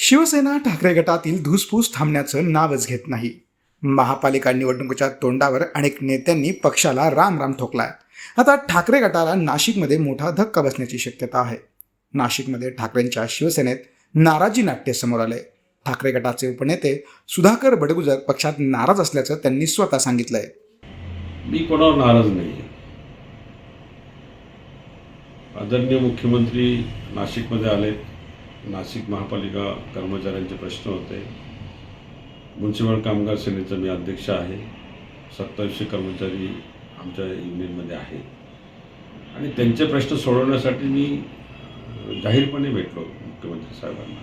शिवसेना ठाकरे गटातील धुसफूस थांबण्याचं नावच घेत नाही. महापालिका निवडणुकीच्या तोंडावर अनेक नेत्यांनी पक्षाला राम राम ठोकलाय. आता ठाकरे गटाला नाशिकमध्ये मोठा धक्का बसण्याची शक्यता आहे. नाशिकमध्ये ठाकरेंच्या शिवसेनेत नाराजी नाट्य समोर आले ठाकरे गटाचे उपनेते सुधाकर बडगुजर पक्षात नाराज असल्याचं त्यांनी स्वतः सांगितलंय. मी कोणावर नाराज नाही आदरणीय मुख्यमंत्री नाशिकमध्ये आले नाशिक महापालिका कर्मचाऱ्यांचे प्रश्न होते. म्युन्सिपल कामगार सेनेचा मी अध्यक्ष आहे. सत्तावीसशे कर्मचारी आमच्या युनियनमध्ये आहे आणि त्यांचे प्रश्न सोडवण्यासाठी मी जाहीरपणे भेटलो मुख्यमंत्री साहेबांना.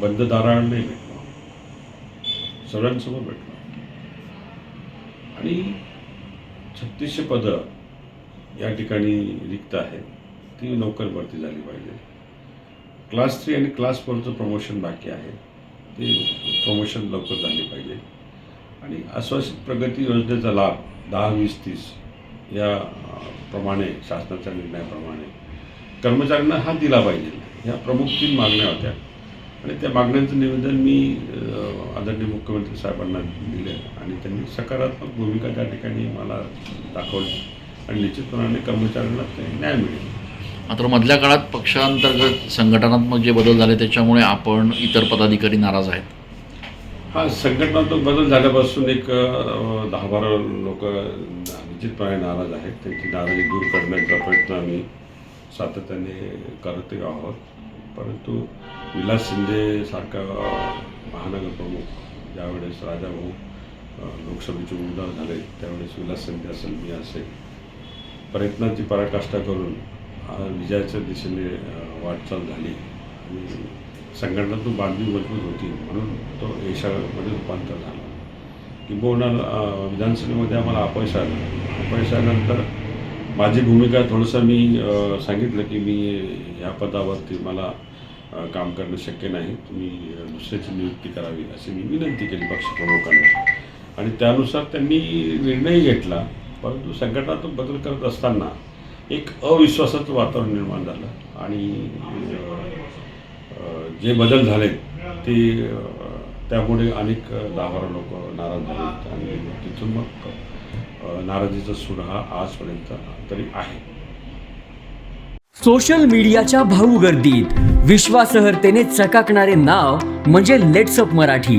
बंद दाराआड भेटलो. सर्वांसमोर भेटलो. आणि छत्तीसशे पदं या ठिकाणी रिक्त आहेत. ती लवकर भरती झाली पाहिजे. क्लास थ्री आणि क्लास फोरचं प्रमोशन बाकी आहे. ते प्रमोशन लवकर झाले पाहिजे. आणि आश्वासित प्रगती योजनेचा लाभ दहा वीस तीस या प्रमाणे शासनाच्या निर्णयाप्रमाणे कर्मचाऱ्यांना हा दिला पाहिजे. ह्या प्रमुख तीन मागण्या होत्या. आणि त्या मागण्यांचं निवेदन मी आदरणीय मुख्यमंत्री साहेबांना दिलं आणि त्यांनी सकारात्मक भूमिका त्या ठिकाणी मला दाखवली. आणि निश्चितपणाने कर्मचाऱ्यांना ते न्याय मिळेल. मात्र मधल्या काळात पक्षांतर्गत संघटनात्मक जे बदल झाले त्याच्यामुळे आपण इतर पदाधिकारी नाराज आहेत. हा संघटनात्मक बदल झाल्यापासून एक दहा बारा लोक निश्चितपणे नाराज आहेत. त्यांची नाराजी दूर करण्याचा प्रयत्न आम्ही सातत्याने करत आहोत. परंतु विलास शिंदे सारखा महानगर प्रमुख ज्यावेळेस राजाभाऊ लोकसभेचे उमेदवार झाले त्यावेळेस विलास शिंदे असेल मी असेल. प्रयत्नांची पराकाष्ठा करून विजयाच्या दिशेने वाटचाल झाली. आणि संघटनातून बांधणी मजबूत होती. म्हणून तो यशामध्ये रूपांतर झाला. किंबहुना विधानसभेमध्ये आम्हाला अपयश आलं. अपयश आल्यानंतर माझी भूमिका थोडंसं मी सांगितलं की मी ह्या पदावरती मला काम करणं शक्य नाही. तुम्ही दुसऱ्याची नियुक्ती करावी अशी मी विनंती केली पक्षप्रमुखांना. आणि त्यानुसार त्यांनी निर्णय घेतला. परंतु संघटनातून बदल करत असताना एक अविश्वासाचं वातावरण निर्माण झालं. आणि जे बदल झाले ते त्यामुळे अनेक दहा बारा लोक नाराज झाले आणि तिथून मग नाराजीचा सूर हा आजपर्यंत तरी आहे. सोशल मीडियाच्या भाऊ गर्दीत विश्वासार्हतेने चकाकणारे नाव म्हणजे लेट्सअप मराठी.